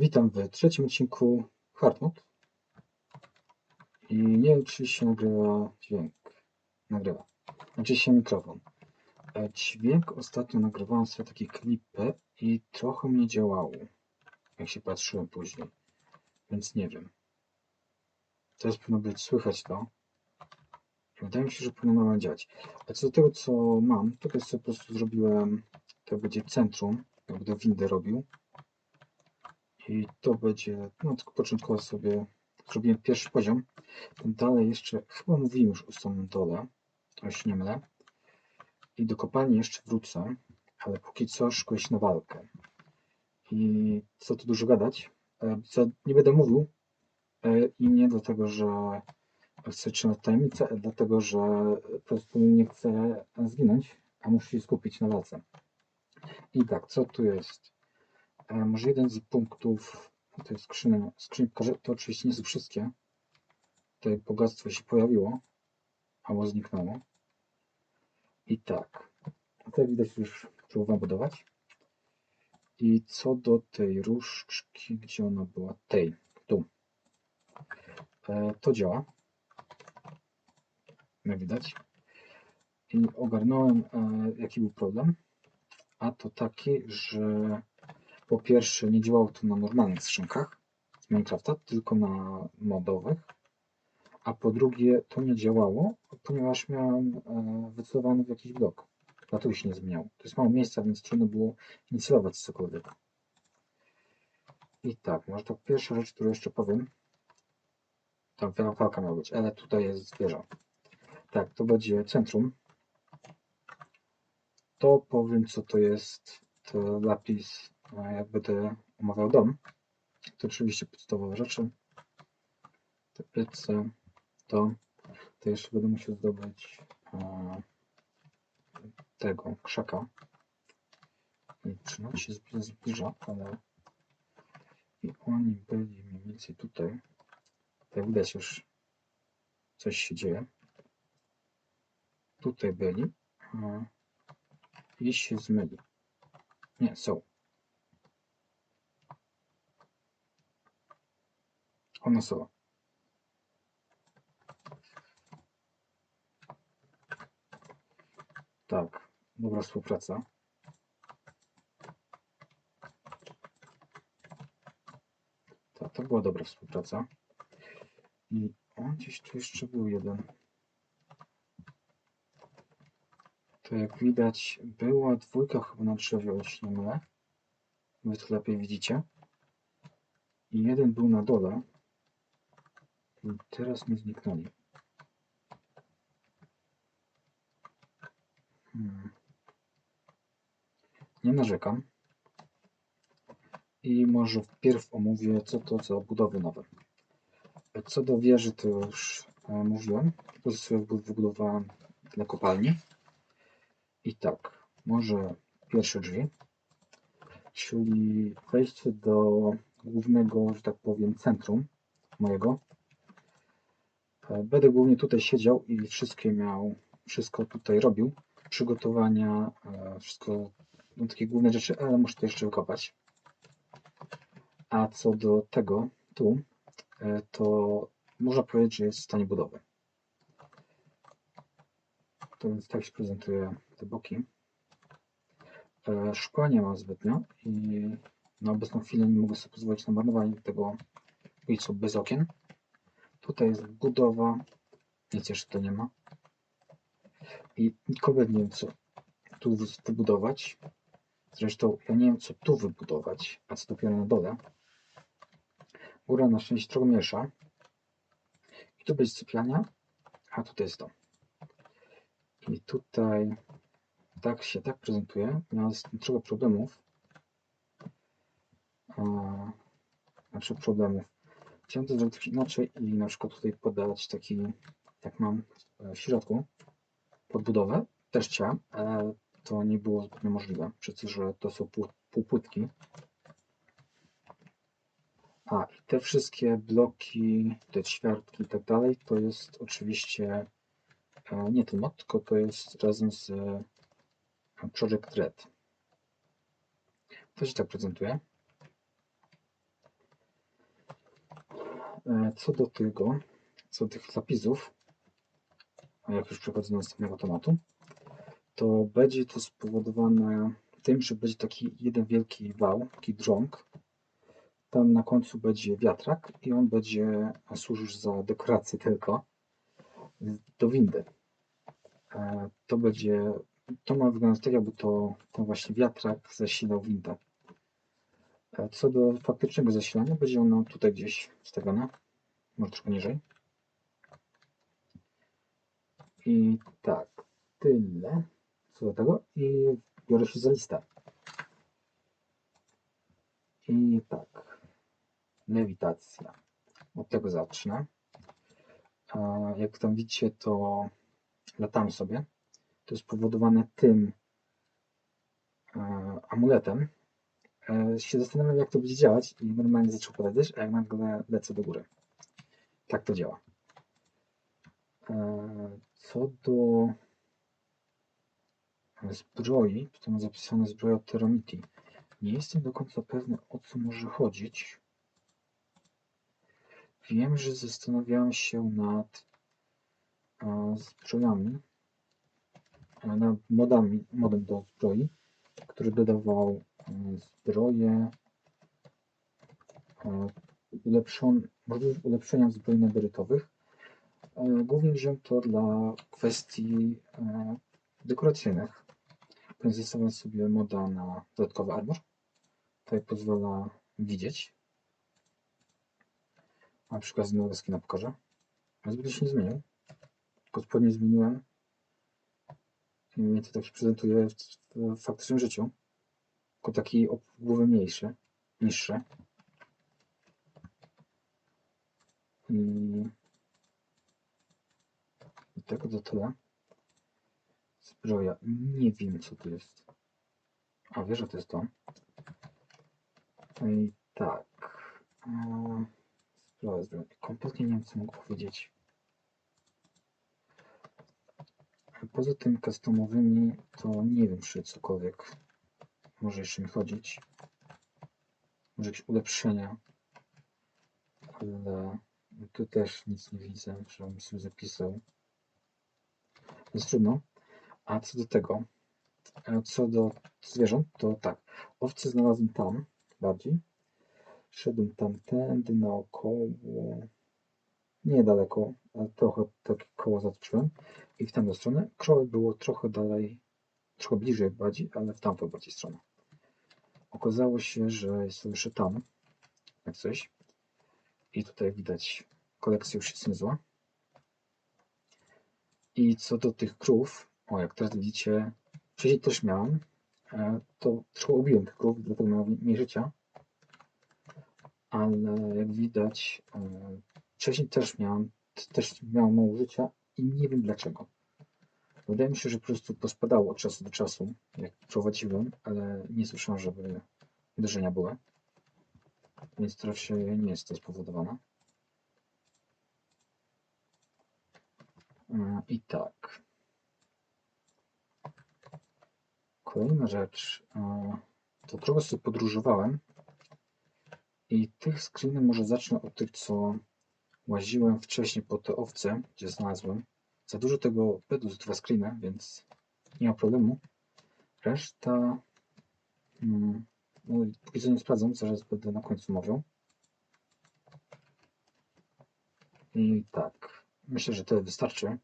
Witam w trzecim odcinku Hardmode. I nie wiem, czy się nagrywa dźwięk. Nagrywa. Znaczy się mikrofon. E, Dźwięk ostatnio nagrywałem sobie takie klipy i trochę mnie działało, jak się patrzyłem później. Więc nie wiem. Teraz powinno być słychać to. Wydaje mi się, że powinno działać. A co do tego, co mam, tutaj sobie po prostu zrobiłem, to będzie centrum, jak będę windę robił. I to będzie, no tylko początkowo sobie zrobiłem pierwszy poziom. Dalej jeszcze, chyba mówiłem już o samym dole, o się nie mylę. I do kopalni jeszcze wrócę, ale póki co szykuję się na walkę. I co tu dużo gadać, e, co nie będę mówił e, i nie dlatego, że chcę trzymać tajemnicę, ale dlatego, że po prostu nie chcę zginąć, a muszę się skupić na walce. I tak, co tu jest? E, Może jeden z punktów, skrzynia, skrzynia pokażę, to oczywiście nie są wszystkie. Tutaj bogactwo się pojawiło, albo zniknęło. I tak, tutaj widać już próbowałem budować. I co do tej różdżki, gdzie ona była? Tej, tu. E, to działa. Jak widać. I ogarnąłem, e, jaki był problem. A to taki, że po pierwsze nie działało to na normalnych skrzynkach z Minecrafta, tylko na modowych. A po drugie to nie działało, ponieważ miałem e, wycelowany w jakiś blok. Dlatego się nie zmieniało. To jest mało miejsca, więc trudno było inicjować cokolwiek. I tak, może to pierwsza rzecz, którą jeszcze powiem. Tam walka miała być, ale tutaj jest wieża. Tak, to będzie centrum. To powiem, co to jest. To lapis, jak będę omawiał dom. To oczywiście podstawowe rzeczy. Te piece, to. To jeszcze będę musiał zdobyć e, tego krzaka. I trzymać się zbli- zbliża, ale i oni byli mniej więcej tutaj. Jak widać już coś się dzieje. Tutaj byli. e, I się zmyli. Nie, są. One są. Tak, dobra współpraca. To, to była dobra współpraca. I on gdzieś tu jeszcze był jeden. To jak widać, była dwójka chyba na drzewie, o nie mylę. Wy to lepiej widzicie. I jeden był na dole. I teraz mi zniknęli. Hmm. Nie narzekam. I może wpierw omówię, co to za budowy nowe. Co do wieży, to już e, mówiłem. Po prostu sobie wybudowałem dla kopalni. I tak, może pierwsze drzwi, czyli wejście do głównego, że tak powiem, centrum mojego. Będę głównie tutaj siedział i wszystkie miał, wszystko tutaj robił. Przygotowania, e, wszystko, no, takie główne rzeczy, ale muszę to jeszcze wykopać. A co do tego, tu, e, to można powiedzieć, że jest w stanie budowy. To więc tak się prezentuje te boki. E, Szkła nie mam zbytnio i na obecną chwilę nie mogę sobie pozwolić na marnowanie tego ulicą bez okien. Tutaj jest budowa, nic jeszcze to nie ma. I kompletnie nie wiem co tu wy- wybudować. Zresztą ja nie wiem co tu wybudować, a co dopiero na dole. Góra na szczęście trochę mniejsza. I tu będzie sypialnia, a tutaj jest to. I tutaj tak się tak prezentuje. Miałem z trochę problemów. A, znaczy problemów. Chciałem to zrobić inaczej i na przykład tutaj podać taki, jak mam e, w środku, podbudowę. Też chciałem, ale to nie było zbytnio możliwe, przez to, że to są pół, półpłytki. A i te wszystkie bloki, te ćwiartki i tak dalej, to jest oczywiście E, Nie ten mod, tylko to jest razem z e, Project Red. To się tak prezentuje. Co do tego, co do tych zapisów, a jak już przechodzę do następnego tematu, to będzie to spowodowane tym, że będzie taki jeden wielki wał, taki drąg. Tam na końcu będzie wiatrak i on będzie służył za dekorację tylko do windy. E, To będzie, to ma wyglądać tak, jakby to ten właśnie wiatrak zasilał windę. Co do faktycznego zasilania, będzie ono tutaj gdzieś wstawione, może trochę niżej. I tak, tyle co do tego i biorę się za listę. I tak, lewitacja. Od tego zacznę. Jak tam widzicie, to latam sobie. To jest spowodowane tym e, amuletem. E, się zastanawiam, jak to będzie działać i normalnie zaczął padać deszcz, a jak nagle lecę do góry. Tak to działa. E, Co do zbroi, tutaj mam zapisane zbroja Teramiti. Nie jestem do końca pewny, o co może chodzić. Wiem, że zastanawiałem się nad e, zbrojami, nad modami, modem do zbroi, który dodawał e, zbroję e, ulepszon, możliwość ulepszenia nederytowych. E, Głównie wziąłem to dla kwestii e, dekoracyjnych. Zastanawiam sobie moda na dodatkowy armor. Tutaj pozwala widzieć. Na przykład z nowego skina pokażę. Zbyt się nie zmienił. Tylko zmieniłem. I mnie to tak się prezentuje w, w faktycznym życiu. Tylko taki o głowę mniejszy, niższy. I i tego to tyle. Zbroja. Nie wiem co to jest. A wiesz, że to jest to. I tak. Zbroja, zbroja. Kompletnie nie wiem co mogę powiedzieć. Poza tym customowymi to nie wiem czy cokolwiek może jeszcze mi chodzić. Może jakieś ulepszenia. Ale tu też nic nie widzę, żebym sobie zapisał. Jest trudno. A co do tego, e, co do zwierząt, to tak. Owce znalazłem tam bardziej. Szedłem tamtędy naokoło. Niedaleko, ale trochę takie koło zatoczyłem. I w tamtą stronę. Krowy było trochę dalej, trochę bliżej bardziej, ale w tamtą bardziej stronę. Okazało się, że to jeszcze tam, jak coś. I tutaj widać, kolekcja już jest niezła. I co do tych krów, o jak teraz widzicie, wcześniej też miałem, e, to trochę ubiłem tych krów, dlatego miałem mniej życia. Ale jak widać, e, wcześniej też miałem, też miałem mało życia i nie wiem dlaczego. Wydaje mi się, że po prostu pospadało od czasu do czasu, jak prowadziłem, ale nie słyszałem, żeby uderzenia były. Więc to raczej nie jest to spowodowane. E, I tak. Kolejna rzecz. e, To trochę sobie podróżowałem. I tych screeny może zacznę od tych, co łaziłem wcześniej po te owce, gdzie znalazłem. Za dużo tego pedu z dwa screeny, więc nie ma problemu. Reszta. Mm, no, póki co nie sprawdzam, zaraz będę na końcu mówił. I tak. Myślę, że tyle wystarczy.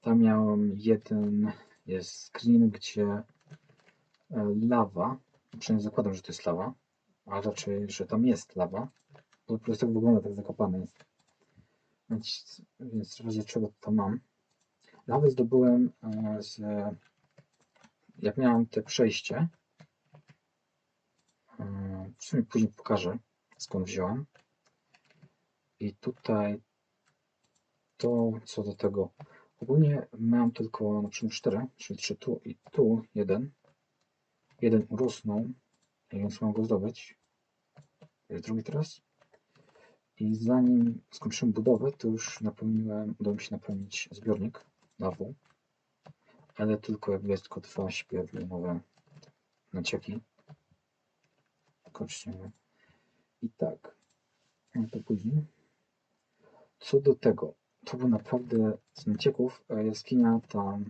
Tam miałem jeden jest screen, gdzie e, lawa, przynajmniej zakładam, że to jest lawa, a raczej, że tam jest lawa, bo po prostu tak wygląda, tak zakopane jest. Więc, w razie czego to mam. Lawę zdobyłem e, z, jak miałem te przejście, e, w sumie później pokażę skąd wziąłem. I tutaj to co do tego Ogólnie miałem tylko na przykład 4, czyli 3 tu i tu jeden. Jeden urosnął, więc mam go zdobyć. Drugi teraz. I zanim skończyłem budowę, to już napełniłem, udało mi się napełnić zbiornik lawą. Ale tylko jak jest tylko dwa śpiewnowe nacieki. Kocznie. I tak. No to później. Co do tego, to było naprawdę z Mcieków, e, jaskinia tam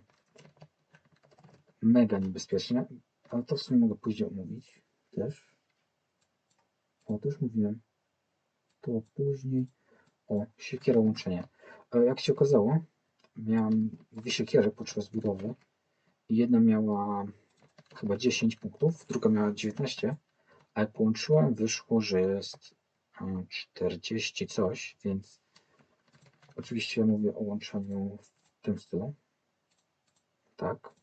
mega niebezpiecznie, ale to w sumie mogę później omówić też. O, to już mówiłem. To później. O, siekiera łączenie. E, Jak się okazało, miałem dwie siekiery podczas budowy. Jedna miała chyba 10 punktów, druga miała 19, a jak połączyłem, wyszło, że jest e, 40 coś, więc oczywiście mówię o łączeniu w tym stylu. Tak.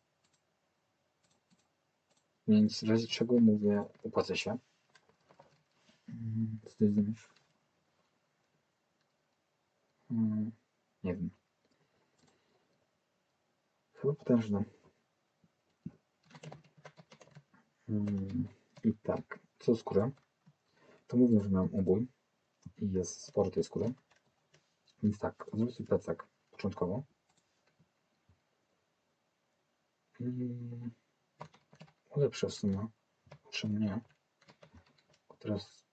Więc w razie czego mówię, opłaca się. Mm, Co Mm, Nie wiem. Chyba potężne. Mm, I tak, co skórę? To mówię, że miałem obój i jest sporo tej skóry. Więc tak, zrobię sobie plecak początkowo. Mm, Lepsze w sumie. Czemu nie? Teraz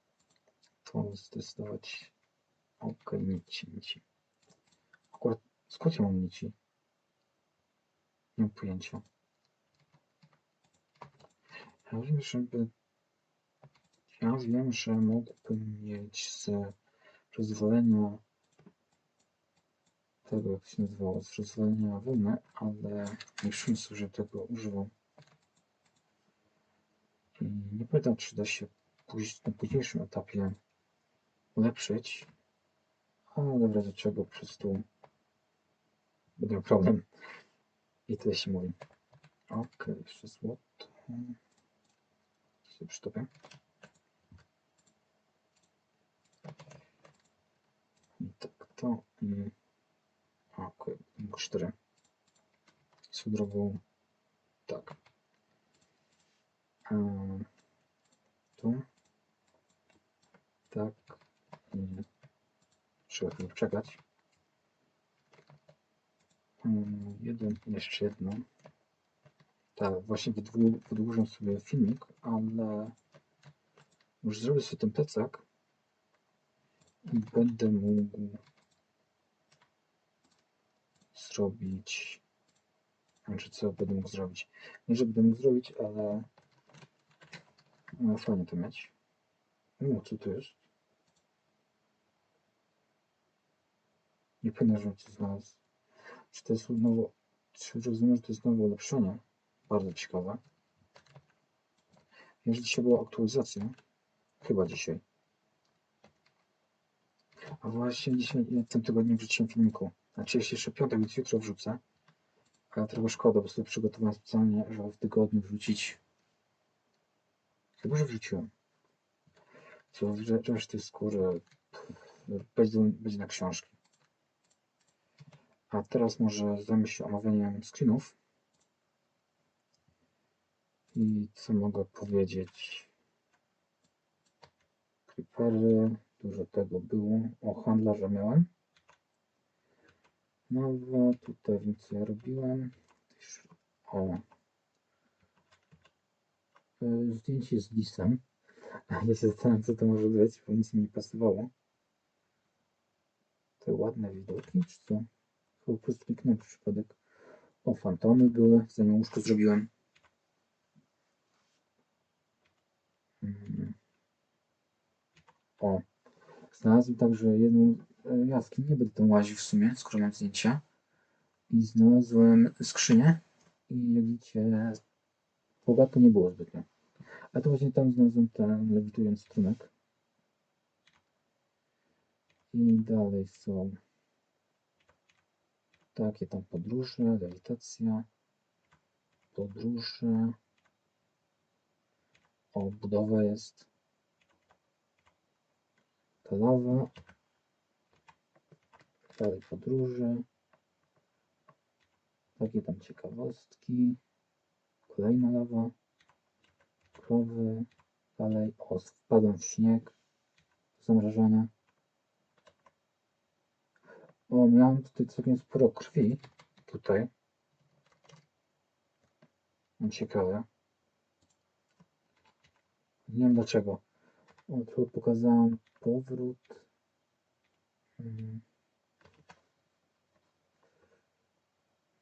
to zdecydować. Ok, nici, nici. Akurat skąd ja mam nici? Nie mam pojęcia. Ja wiem, żeby... Ja wiem, że mógłbym mieć z przyzwolenia tego, jak się nazywało, z przyzwolenia wełny, ale nie przyniósł, że tego używał. I nie pamiętam, czy da się na późniejszym etapie ulepszyć, ale w razie czego po prostu będę miał problem. I tyle się mówi. Ok, jeszcze złoto. Sobie przytopię. I tak to. I... Ok, mógł cztery. Swoją drogą. Tak. Ehm, tu. Tak. I trzeba chwilę czekać. Mm, Jeden, jeszcze jedno. Tak, właśnie wydłu- wydłużę sobie filmik, ale już zrobię sobie ten plecak i będę mógł zrobić. Znaczy, co będę mógł zrobić? Nie, że będę mógł zrobić, ale no, fajnie to mieć. No, co to jest? Nie pamiętam, że coś znalazł. Czy to jest nowo, czy rozumiem, że to jest nowe ulepszenie? Bardzo ciekawe. Jeżeli dzisiaj była aktualizacja, chyba dzisiaj. A właśnie dzisiaj, ja w tym tygodniu wrzuciłem filmiku. Znaczy jest jeszcze piątek, więc jutro wrzucę. Ale trochę szkoda, bo sobie przygotowałem specjalnie, żeby w tygodniu wrzucić. Chyba, że wrzuciłem. Co reszty skóry będzie, będzie na książki. A teraz może zajmę się omawianiem screenów. I co mogę powiedzieć? Creepery, dużo tego było. O, handlarza miałem. Nowa, tutaj wiem co ja robiłem. O. E, Zdjęcie z lisem. Ja się zastanawiam co to może być, bo nic mi nie pasowało. Te ładne widoki, czy co? Po prostu kliknąłem przypadek. O, fantomy były, zanim łóżko zrobiłem. Mm. O, znalazłem także jedną e, jaskinię, nie będę tam łaził w sumie, skoro mam zdjęcia. I znalazłem skrzynię i jak widzicie, bogato nie było zbytnio. A to właśnie tam znalazłem ten lewitujący trunek. I dalej są takie tam podróże, lewitacja, podróże. O, budowa jest. Ta lawa. Dalej podróże. Takie tam ciekawostki. Kolejna lawa. Krowy. Dalej. O, wpadłem w śnieg. Zamrażania bo miałem tutaj całkiem sporo krwi tutaj. No, ciekawe. Nie wiem dlaczego. O, tu pokazałem powrót. Hmm.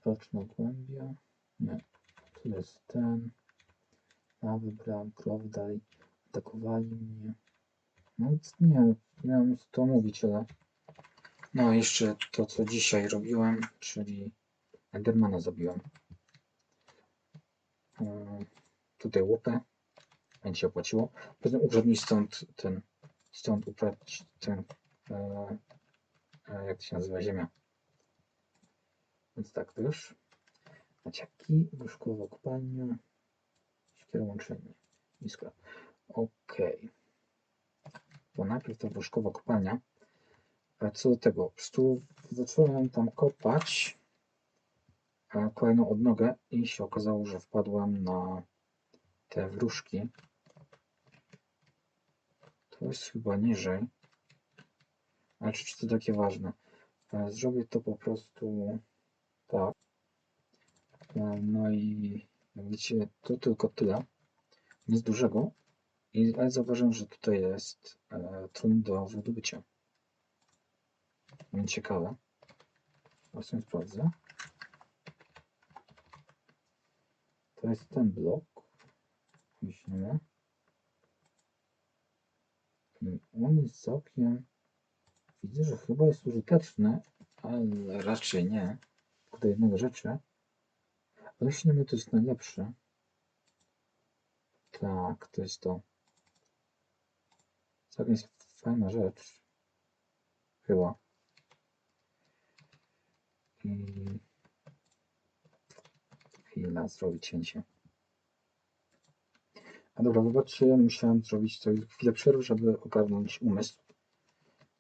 Roczna głębia. Nie. Tu jest ten. Ja wybrałem krew dalej. Atakowali mnie. No nie, miałem to mówić, ale no jeszcze to, co dzisiaj robiłem, czyli Endermana zabiłem. Yy, tutaj łupę. Będzie się opłaciło. Ukradł mi stąd ten, stąd uprać ten, e, e, jak to się nazywa, ziemia. Więc tak, to już. Maciaki, wróżkowa kopalnia, świetle łączenie, iskra. Okej. Bo najpierw ta wróżkowa kopalnia. A co do tego, po prostu zacząłem tam kopać kolejną odnogę i się okazało, że wpadłem na te wróżki. To jest chyba niżej. Ale czy, czy to takie ważne? E, Zrobię to po prostu tak. E, No i jak widzicie, to tylko tyle. Nic dużego. I, ale zauważyłem, że tutaj jest e, trun do wydobycia. Ciekawe. Właśnie sprawdzę. To jest ten blok. Myślimy. On jest całkiem... Widzę, że chyba jest użyteczny, ale raczej nie. Tylko do jednego rzeczy. Leśniemy to jest najlepsze. Tak, to jest to. Całkiem jest fajna rzecz. Chyba. I... Chwila, zrobić cięcie. A dobra, wybaczcie, musiałem zrobić sobie chwilę przerwy, żeby ogarnąć umysł.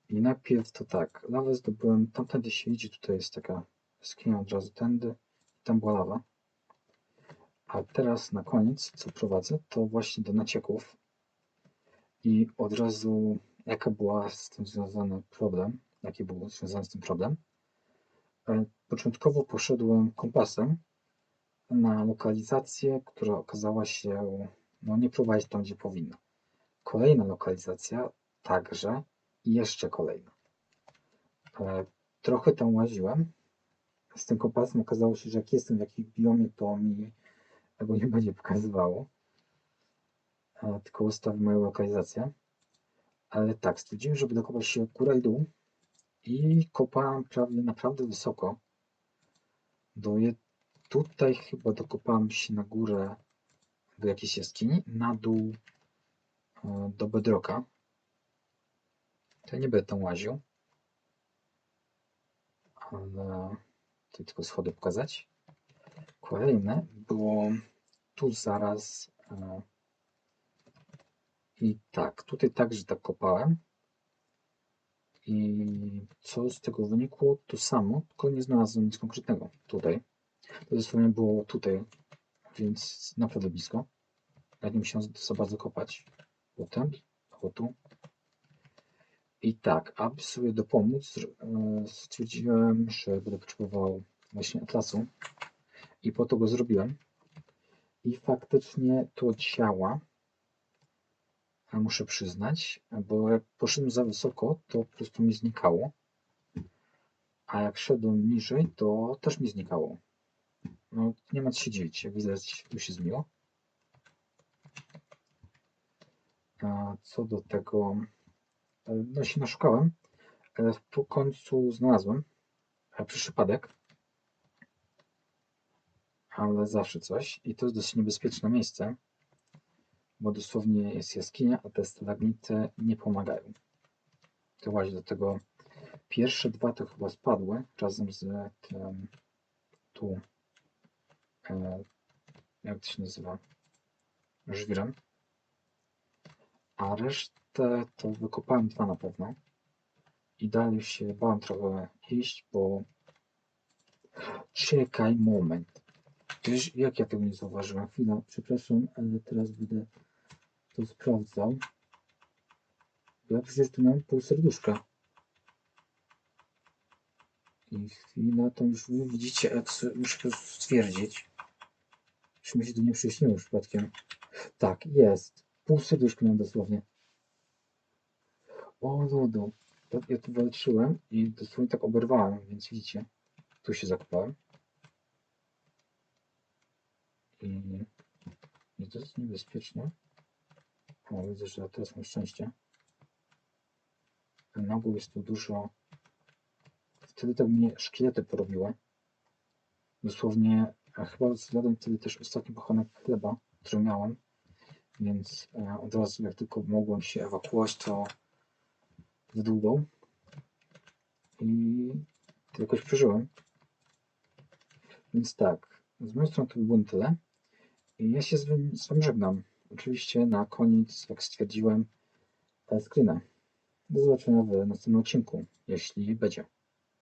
I najpierw to tak, lawę zdobyłem, tamtędy się idzie, tutaj jest taka jaskinia od razu tędy, tam była lawa. A teraz na koniec, co prowadzę, to właśnie do nacieków. I od razu, jaka była z tym związany problem, jaki był związany z tym problem. Początkowo poszedłem kompasem na lokalizację, która okazała się no, nie prowadzić tam, gdzie powinna. Kolejna lokalizacja także i jeszcze kolejna. E, Trochę tam łaziłem. Z tym kompasem okazało się, że jak jestem w jakimś biomie, to mi tego nie będzie pokazywało. E, Tylko ustawi moją lokalizację. Ale tak, stwierdziłem, żeby dokopać się góra i dół. I kopałem prawie naprawdę wysoko. Do je... Tutaj chyba dokopałem się na górę do jakiejś jaskini, na dół e, do bedroka. To ja nie będę tam łaził. Ale tutaj tylko schody pokazać. Kolejne było tu zaraz. e, I tak, tutaj także tak kopałem. Co z tego wynikło? To samo, tylko nie znalazłem nic konkretnego tutaj. To dosłownie było tutaj, więc naprawdę blisko. Ja nie musiałem za bardzo kopać. Potem, o tu. I tak, aby sobie dopomóc, e, stwierdziłem, że będę potrzebował właśnie atlasu. I po to go zrobiłem. I faktycznie to działa. Muszę przyznać, bo jak poszedłem za wysoko, to po prostu mi znikało. A jak szedłem niżej, to też mi znikało. No, nie ma co się dziwić, jak widać, tu się zmieniło. A co do tego, e, no się naszukałem, ale w końcu znalazłem e, przez przypadek. Ale zawsze coś. I to jest dosyć niebezpieczne miejsce, bo dosłownie jest jaskinia, a te stalagmity nie pomagają. To właśnie do tego pierwsze dwa to chyba spadły razem z tym tu e, jak to się nazywa żwirem. A resztę to wykopałem dwa na pewno. I dalej się bałem trochę iść, bo czekaj moment. Wiesz, jak ja tego nie zauważyłem? Chwila, przepraszam, ale teraz będę to sprawdzał. Ja przecież tu mam pół serduszka. I chwila, to już wy widzicie, jak s- muszę to stwierdzić. Czy mi się to nie przyśniło przypadkiem? Tak, jest. Pół serduszka mam dosłownie. O, ludu. To- Ja tu walczyłem i dosłownie tak oberwałem, więc widzicie. Tu się zakopałem. I jest dosyć niebezpiecznie. Widzę, że teraz mam szczęście. Na ogół jest tu dużo. Wtedy to mnie szkielety porobiły. Dosłownie, a chyba zjadłem wtedy też ostatni bochenek chleba, który miałem. Więc e, od razu, jak tylko mogłem się ewakuować, to w. I to jakoś przeżyłem. Więc tak, z mojej strony to by było tyle. I ja się z z wami żegnam. Oczywiście na koniec, jak stwierdziłem, screena. Do zobaczenia w następnym odcinku, jeśli będzie.